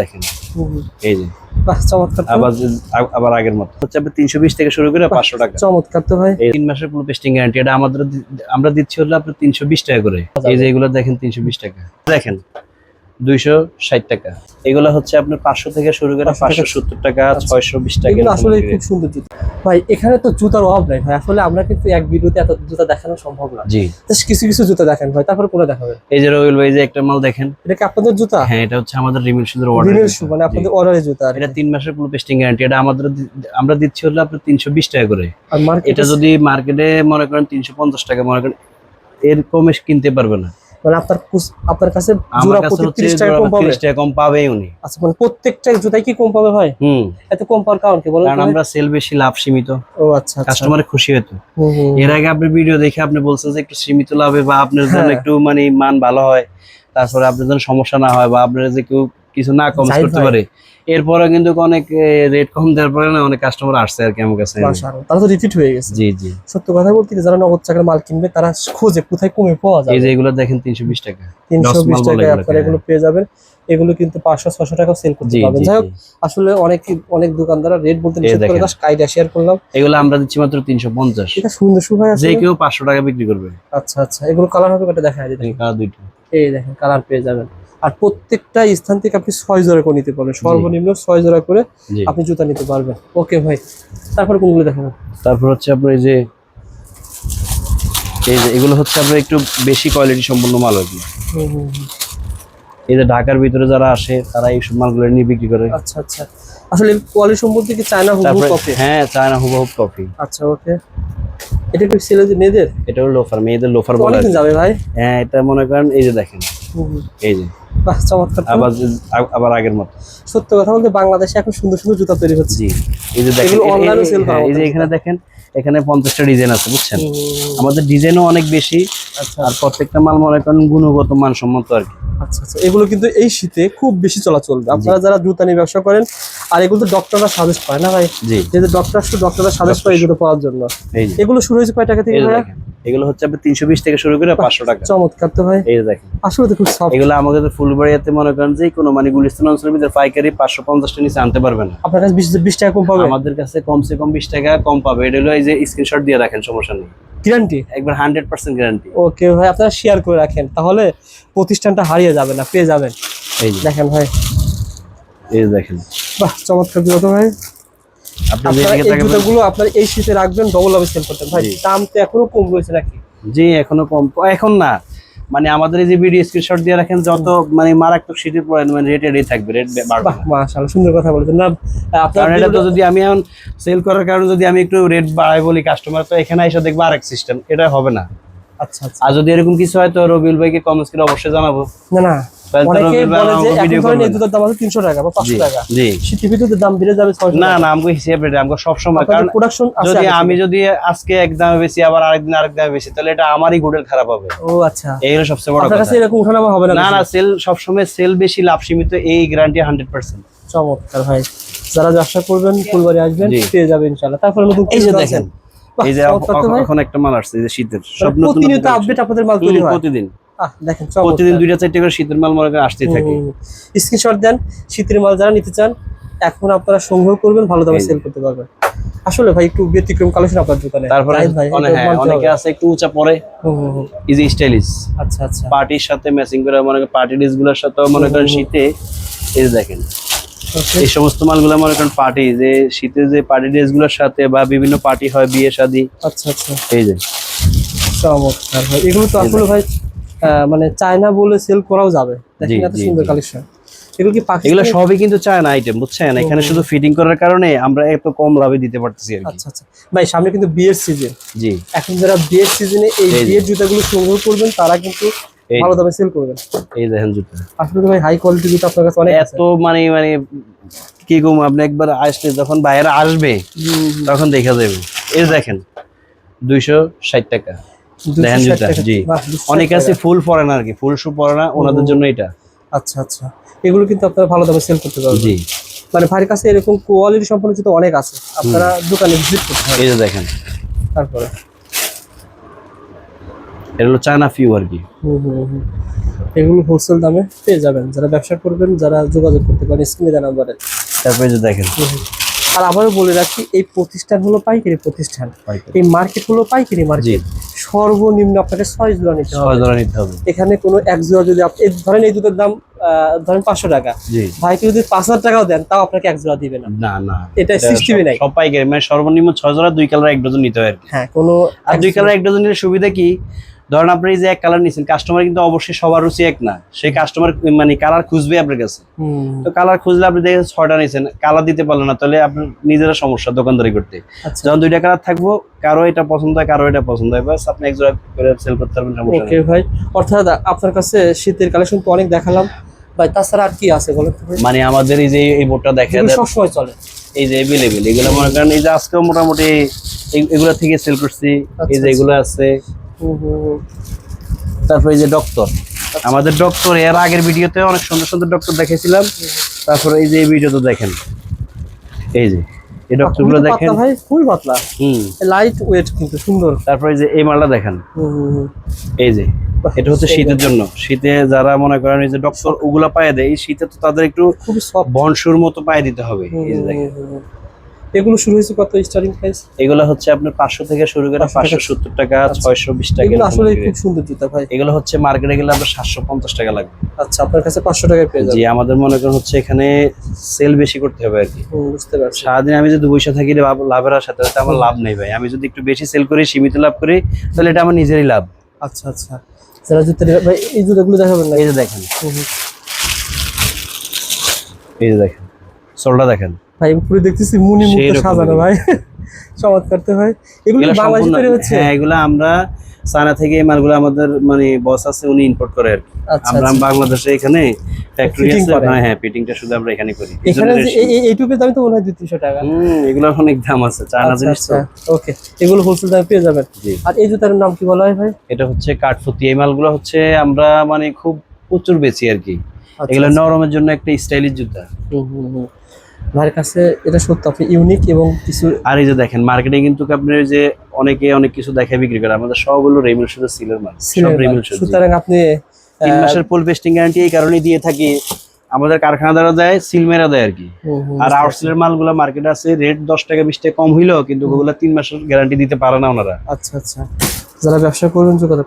দেখেন। এই যে। চমৎকার তো। আবার আবার আগের মতো। হচ্ছে আপনি তিনশো বিশ থেকে শুরু করে পাঁচশো টাকা। চমৎকার তো ভাই। তিন মাসের পুরো পেস্টিং গ্যারান্টি এটা আমাদের আমরা দিচ্ছি হলো আপনার তিনশো বিশ টাকা করে। এই যে এগুলো দেখেন তিনশো বিশ টাকা। দেখেন দুইশো ষাট টাকা। এগুলো হচ্ছে আপনার পাঁচশো থেকে শুরু করে পাঁচশো সত্তর টাকা ছয়শো বিশ টাকা আসলে খুব সুন্দর ভাই এখানে তো জুতার অভাব নাই ভাই। আসলে আমরা কিন্তু এক ভিডিওতে এত জুতা দেখানো সম্ভব না। জি। কিছু কিছু জুতা দেখেন ভাই তারপরে কোনে দেখাবে এই যে রবিল ভাই যে একটা মাল দেখেন। এটা কি আপনাদের জুতা? হ্যাঁ এটা হচ্ছে আমাদের রিমিল রিমেল অর্ডার শু মানে আপনাদের অর্ডারের জুতা এটা তিন মাসের পুরো পেস্টিং গ্যারান্টি এটা আমাদের আমরা দিচ্ছি হলো আপনার তিনশো বিশ টাকা করে। আর মার্কেট এটা যদি মার্কেটে মনে করেন তিনশো পঞ্চাশ টাকা মনে করেন এর কমে কিনতে পারবে না। মানে আপনার আপনার কাছে জোড়া প্রতি 30 টাকা কম পাবে? তিরিশ টাকা কম পাবেই উনি। আচ্ছা মানে প্রত্যেকটা জুতাই কি কম পাবে ভাই? হুম। এত কম পাওয়ার কারণ কি বলেন কারণ আমরা সেল বেশি লাভ সীমিত। ও আচ্ছা আচ্ছা। কাস্টমার খুশি হতো এর আগে আপনি ভিডিও দেখে আপনি বলছেন যে একটু সীমিত লাভে বা আপনার জন্য হ্যাঁ। একটু মানে মান ভালো হয়। তারপরে আপনার জন্য সমস্যা না হয় বা আপনার যে কেউ কিছু না কম করতে। পারে। এরপরে কিন্তু অনেক রেট কম দেওয়ার পরে না অনেক কাস্টমার আসছে আর কি আমার কাছে। তারা তো রিপিট হয়ে গেছে। জি জি। সত্য কথা বলতে যারা নগদ টাকার মাল কিনবে তারা খোঁজে কোথায় কমে পাওয়া যায় এই যে এগুলো দেখেন তিনশো বিশ টাকা। তিনশো দশ বিশ মাল বলে টাকায় এগুলোকে, আপনারা এগুলো পেয়ে যাবেন। এগুলো কিন্তু পাঁচশো ছশো টাকা সেল করতে পারবেন। যাই হোক আসলে অনেক অনেক দোকানদাররা রেট বলতে নিষেধ করে। জাস্ট কাইডা শেয়ার করলাম। এগুলো আমরা দিচ্ছি মাত্র তিনশো পঞ্চাশ। এটা সুন্দর সুভাই আছে যে কেউ পাঁচশো টাকা বিক্রি করবে। আচ্ছা আচ্ছা। এগুলো কালার হবে কটা দেখা দিই কালার দুইটা। এই দেখেন কালার পেয়ে যাবেন। আর প্রত্যেকটা স্থান থেকে আপনি ছয় জোড়া করে নিতে পারবেন। সর্বনিম্ন ছয় জোড়া করে আপনি জুতা নিতে পারবেন। ওকে ভাই। তারপর কোনগুলো দেখাবেন তারপর হচ্ছে আপনার এই যে এই যে এগুলো হচ্ছে আপনার একটু বেশি কোয়ালিটি সম্পন্ন মাল কি। হুম। এই যে ঢাকার ভিতরে যারা আসে তারা এই সব মালগুলো নিয়ে বিক্রি করে। আচ্ছা আচ্ছা। আসলে কোয়ালিটি সম্বন্ধে কি চায়না হুবহু কপি হ্যাঁ চায়না হুবহুব কফি আচ্ছা ওকে এটা একটু ছেলে মেয়েদের? এটা হলো লোফার মেয়েদের লোফার বলে যাবে ভাই। হ্যাঁ এটা মনে করেন এই যে দেখেন। এই যে। চমৎকার আবার আবার আগের মতো। সত্য কথা বলতে বাংলাদেশে এখন সুন্দর সুন্দর জুতা তৈরি হচ্ছে। জি। এই যে দেখেন করা হ্যাঁ, এই যে এখানে দেখেন এখানে পঞ্চাশটা ডিজাইন আছে বুঝছেন? আমাদের ডিজাইনও অনেক বেশি আচ্ছা। আর প্রত্যেকটা মাল মনে করেন গুণগত মানসম্মত আর কি। আচ্ছা আচ্ছা। এগুলো কিন্তু এই শীতে খুব বেশি চলাচল আপনারা যারা জুতা নিয়ে ব্যবসা করেন আর এগুলো তো ডক্টররা সাজেস্ট করে না ভাই? জি। যেহেতু ডক্টর ডক্টররা সাজেস্ট করে এগুলো পাওয়ার জন্য। এগুলো শুরু হয়েছে কয় টাকা থেকে যে এগুলো হচ্ছে আপনি তিনশো বিশ থেকে শুরু করে পাঁচশো টাকা। চমৎকার তো ভাই। এই যে দেখেন। আসলে তো খুব সফট এগুলো আমাদের ফুলবাড়িয়াতে মনে করেন যে কোনো মানে গুলিস্তান অঞ্চলের ভিতরে পাইকারি পাঁচশো পঞ্চাশটা নিচে আনতে পারবে না। আপনার কাছে বিশ বিশ টাকা কম পাবে? আমাদের কাছে কমসে কম বিশ টাকা কম পাবে। এটা হলো এই যে স্ক্রিনশট দিয়ে রাখেন সমস্যা নেই। গ্যারান্টি একবার হান্ড্রেড পার্সেন্ট গ্যারান্টি ওকে ভাই আপনারা শেয়ার করে রাখেন তাহলে প্রতিষ্ঠানটা হারিয়ে যাবে না পেয়ে যাবেন। এই দেখেন ভাই। এই দেখেন। বাহ চমৎকার বিগত ভাই। আপনি আপনারা আপনার এই শীতে রাখবেন ডবল অবস্থান করতেন। ভাই দাম তো এখনও কম রয়েছে নাকি? জি এখনও কম। এখন না। মানে আমাদের এই যে ভিডিও স্ক্রিনশট দিয়ে রাখেন যত মানে মারাত্মক সিটির মানে রেট এটাই থাকবে রেট বাড়বে মাশাআল্লাহ সুন্দর কথা বলেছেন। না আপনার এটা তো যদি আমি এখন সেল করার কারণে যদি আমি একটু রেট বাড়াই বলি কাস্টমার তো এখানে এসে দেখব আরেক সিস্টেম এটা হবে না। আচ্ছা আচ্ছা। আর যদি এরকম কিছু হয় তো রবিউল ভাইকে কমেন্টস করে অবশ্যই জানাব। না না অনেকে বলে যে এখন ধরেন এই জুতোর দাম আছে তিনশো টাকা বা জি পাঁচশো টাকা। জি। শীতের ভিতরে দাম বেড়ে যাবে ছয়শো না না আমাকে হিসেব রেট আমাকে সবসময় কারণ প্রোডাকশন যদি আমি যদি আজকে এক দামে বেশি আবার আরেকদিন আরেক দামে বেশি তাহলে এটা আমারই গুডের খারাপ হবে। ও আচ্ছা। এই হলো সবচেয়ে বড় আপনার কাছে এরকম উঠানামা হবে না না না? সেল সবসময় সেল বেশি লাভ সীমিত এই গ্যারান্টি হান্ড্রেড পার্সেন্ট চমৎকার ভাই। যারা ব্যবসা করবেন ফুলবাড়ি আসবেন পেয়ে যাবেন ইনশাআল্লাহ। তারপরে নতুন এই যে দেখেন এই যে। এখন একটা মাল আসছে এই যে শীতের মানে সব নতুন নতুন আপডেট আপনাদের মাল তৈরি হয়। প্রতিদিন। দেখেন প্রতিদিন দুইটা চারটে করে শীতের মাল মনে করেন আসতেই থাকে। স্ক্রিনশট দেন শীতের মাল যারা নিতে চান এখন আপনারা সংগ্রহ করবেন ভালো দামে সেল করতে পারবেন। আসলে ভাই একটু ব্যতিক্রম কালেকশন আপনার দোকানে। তারপরে অনেক হ্যাঁ, অনেকে আছে একটু উঁচা পরে। ইজি স্টাইলিশ আচ্ছা আচ্ছা। পার্টির সাথে ম্যাচিং করে মনে করেন পার্টি ড্রেসগুলোর সাথে মনে করেন শীতে এই দেখেন। এই সমস্ত মালগুলো মনে করেন পার্টি যে শীতে যে পার্টি ড্রেসগুলোর সাথে বা বিভিন্ন পার্টি হয় বিয়ে শাদী। আচ্ছা আচ্ছা। এই যে। চমৎকার ভাই এগুলো তো আসলে ভাই মানে চায়না বলে সেল করাও যাবে। দেখেন এত সুন্দর কালেকশন এগুলো কি এগুলো সবই কিন্তু চায় না আইটেম বুঝছেন এখানে শুধু ফিটিং করার কারণে আমরা এত কম লাভে দিতে পারতেছি আর আচ্ছা আচ্ছা। ভাই সামনে কিন্তু বিয়ের সিজন জি। এখন যারা বিয়ের সিজনে এই এই বিয়ের জুতাগুলো সংগ্রহ করবেন তারা কিন্তু এই ভালো দামে সেল করবেন। এই দেখেন জুতো। আসলে ভাই হাই কোয়ালিটি জুতো আপনার কাছে অনেক এত মানে মানে কি আপনি একবার আসলে যখন বাইরে আসবে। তখন দেখা যাবে। এই দেখেন দুইশো ষাট টাকা। 260 দেখেন জুতা জি। বাহ, 260 অনেকে আছে ফুল পরে না আর কি ফুল শু পরে না ওনাদের জন্য এটা। আচ্ছা আচ্ছা। এগুলো কিন্তু আপনারা ভালো দামে সেল করতে পারবেন। জি। মানে ভাইয়ের কাছে এরকম কোয়ালিটি সম্পন্ন জুতো অনেক আছে। আপনারা দোকানে ভিজিট করতে হবে এই যে দেখেন। তারপরে? এটা হলো চায়না ফিউ আর কি। এগুলো হোলসেল দামে পেয়ে যাবেন। যারা ব্যবসা করবেন যারা যোগাযোগ করতে পারেন স্ক্রিনে দেওয়া নাম্বারে তারপরে যে দেখেন। আর আবারও বলে রাখি এই প্রতিষ্ঠান হলো পাইকারি প্রতিষ্ঠান। এই মার্কেট হলো পাইকারি মার্কেট সর্বনিম্ন আপনাকে ছয় জোড়া নিতে হবে। জোড়া নিতে হবে। এখানে কোনো এক জোড়া যদি আপনি ধরেন এই দুটোর দাম আহ, ধরেন পাঁচশো টাকা। ভাইকে যদি পাঁচ হাজার টাকাও দেন তাও আপনাকে এক জোড়া দিবে না। না না। এটা সৃষ্টি নাই। সব পাইকারি। মানে সর্বনিম্ন ছয় জোড়া দুই কালার এক ডজন নিতে হবে আর হ্যাঁ কোনো আর দুই কালার এক ডজনের নিলে সুবিধা কি? ধরেন আপনি যে এক কালার নিচ্ছেন কাস্টমার কিন্তু অবশ্যই সবার রুচি এক না। সেই কাস্টমার মানে কালার খুঁজবে আপনার কাছে। তো কালার খুঁজলে আপনি দেখেন ছয়টা নিচ্ছেন কালার দিতে পারলেন না তাহলে আপনার নিজেরা সমস্যা দোকানদারি করতে। আচ্ছা। যখন দুইটা কালার থাকব কারও এটা পছন্দ হয় কারও এটা পছন্দ হয় বাস আপনি করে সেল করতে পারবেন ওকে ভাই। অর্থাৎ আপনার কাছে শীতের কালেকশন তো অনেক দেখালাম। ভাই তাছাড়া আর কি আছে বলেন মানে আমাদের এই যে এই বোর্ডটা দেখা যায় সবসময় চলে। এই যে এভেলেবেল এগুলো মনে করেন এই যে আজকেও মোটামুটি এগুলা থেকে সেল করছি। এই যে আচ্ছা, এগুলো আছে। তারপরে এই যে ডক্টর আমাদের ডক্টর এর আগের ভিডিওতে অনেক সুন্দর সুন্দর ডক্টর দেখেছিলাম তারপরে এই যে এই ভিডিওতে দেখেন। এই যে এই ডক্টরগুলো দেখেন। ভাই খুবই পাতলা। হুম। লাইট ওয়েট কিন্তু সুন্দর। তারপরে এই যে এই মালটা দেখেন। এই যে এটা হচ্ছে শীতের জন্য। শীতে যারা মনে করেন এই যে ডক্টর ওগুলা পায়ে দেয় এই শীতে তো তাদের একটু খুবই বনসুর মতো পায়ে দিতে হবে। এই যে দেখেন। এগুলো শুরু হয়েছে কত স্টার্টিং প্রাইস এগুলো হচ্ছে আপনার পাঁচশো থেকে শুরু করে 500 টাকা। পাঁচশো সত্তর টাকা আচ্ছা। ছয়শো বিশ টাকা এগুলো আসলে খুব সুন্দর জুতা ভাই। এগুলো হচ্ছে মার্কেটে গেলে আপনার সাতশো পঞ্চাশ টাকা লাগবে। আচ্ছা আপনার কাছে পাঁচশো টাকায় পেয়ে জি আমাদের মনে করেন হচ্ছে এখানে সেল বেশি করতে হবে আর কি। বুঝতে পারছি। সারাদিন আমি যদি বসে থাকি লাভ- লাভের আশাতে তাতে আমার লাভ নেই ভাই। আমি যদি একটু বেশি সেল করি সীমিত লাভ করি তাহলে এটা আমার নিজেরই লাভ। আচ্ছা আচ্ছা। যারা জুতা ভাই এই জুতাগুলো দেখাবেন না এই যে দেখেন। এই যে দেখেন। সোলটা দেখেন। ভাই উপরে দেখতেছি মুনি মুক্ত সাজানো ভাই। চমৎকার তো ভাই। এগুলো এগুলো বাংলাদেশে তৈরি হচ্ছে? হ্যাঁ এগুলো আমরা চায়না থেকে এই মালগুলো আমাদের মানে বস আছে উনি ইম্পোর্ট করে আর আচ্ছা আমরা আচ্ছা। বাংলাদেশে এখানে ফ্যাক্টরি আছে হ্যাঁ ফিটিংটা শুধু আমরা এখানে করি। এখানে এইটুকুর দাম তো মনে হয় টাকা। হুম এগুলোর অনেক দাম আছে চায়না আচ্ছা জিনিস তো। ওকে এগুলো হোলসেল দামে পেয়ে যাবেন। আর এই জুতার নাম কি বলা হয় ভাই? এটা হচ্ছে কাঠফুতি। এই মালগুলো হচ্ছে আমরা মানে খুব প্রচুর বেচি আর কি। এগুলো। নরমের জন্য একটা স্টাইলিশ জুতা। হুম, হুম, হুম। ভাইয়ের কাছে এটা সত্য আপনি ইউনিক এবং কিছু আর এই যে দেখেন মার্কেটে কিন্তু আপনার ওই যে অনেকে অনেক কিছু দেখায় বিক্রি করে আমাদের সবগুলো রেমিল শুধু সিলের মাল সব রেমিল শুধু। সুতরাং আপনি তিন মাসের পোল পেস্টিং গ্যারান্টি এই কারণেই দিয়ে থাকি। আমাদের কারখানা দ্বারা দেয় সিল মেরা দেয় আর কি। আর আউটসেলের মালগুলো মার্কেটে আছে রেট দশ টাকা বিশ টাকা কম হইলেও কিন্তু ওগুলো তিন মাসের গ্যারান্টি দিতে পারে না ওনারা। আচ্ছা আচ্ছা। যারা ব্যবসা করবেন যোগাযোগ